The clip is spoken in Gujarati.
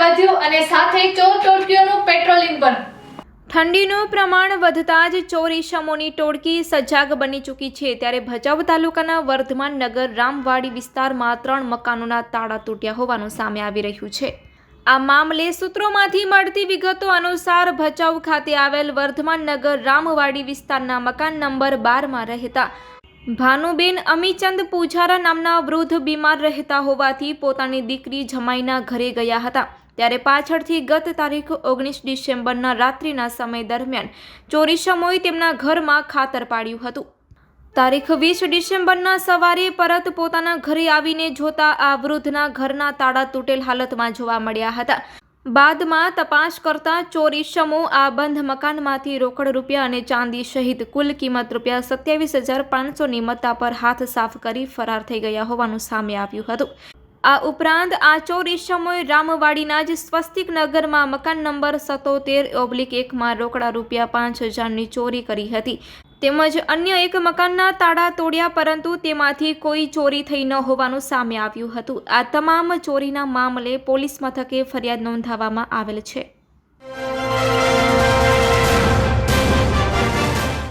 વધ્યું અને સાથે ચોર ટોળકીઓનું પેટ્રોલિંગ પણ. ઠંડીનું પ્રમાણ વધતા જ ચોરીશમોની ટોળકી સજાગ બની ચૂકી છે. ત્યારે ભચાઉ તાલુકાના વર્ધમાન નગર, રામવાડી વિસ્તારમાં ત્રણ મકાનોના તાળા તૂટ્યા હોવાનું સામે આવી રહ્યું છે. આ મામલે સૂત્રોમાંથી મળતી વિગતો અનુસાર ભચાઉ ખાતે આવેલ વર્ધમાન નગર, રામવાડી વિસ્તારના મકાન નંબર બારમાં રહેતા ભાનુબેન અમીચંદ પૂજારા નામના વૃદ્ધ બીમાર રહેતા હોવાથી પોતાની દીકરી જમાઈના ઘરે ગયા હતા. ત્યારે પાછળથી ગત તારીખ ઓગણીસ ડિસેમ્બરના રાત્રિના સમય દરમિયાન ચોરી તેમના ઘરમાં ખાતર પાડ્યું હતું. તારીખ વીસ ડિસેમ્બરના સવારે પરત પોતાના ઘરે આવીને જોતા આ વૃદ્ધના ઘરના તાળા તૂટેલ હાલતમાં જોવા મળ્યા હતા. બાદમાં તપાસ કરતા ચોરી સમૂહ આ બંધ મકાનમાંથી રોકડ રૂપિયા અને ચાંદી સહિત કુલ કિંમત રૂપિયા સત્યાવીસ હજાર પાંચસોની મત્તા પર હાથ સાફ કરી ફરાર થઈ ગયા હોવાનું સામે આવ્યું હતું. આ ઉપરાંત આ ચોરી સમયે રામવાડીના જ સ્વસ્તિક નગરમાં મકાન નંબર સત્તોતેર ઓબ્લિક એકમાં રોકડા રૂપિયા પાંચ હજારની ચોરી કરી હતી. તેમજ અન્ય એક મકાનના તાળા તોડ્યા પરંતુ તેમાંથી કોઈ ચોરી થઈ ન હોવાનું સામે આવ્યું હતું. આ તમામ ચોરીના મામલે પોલીસ મથકે ફરિયાદ નોંધાવવામાં આવેલ છે.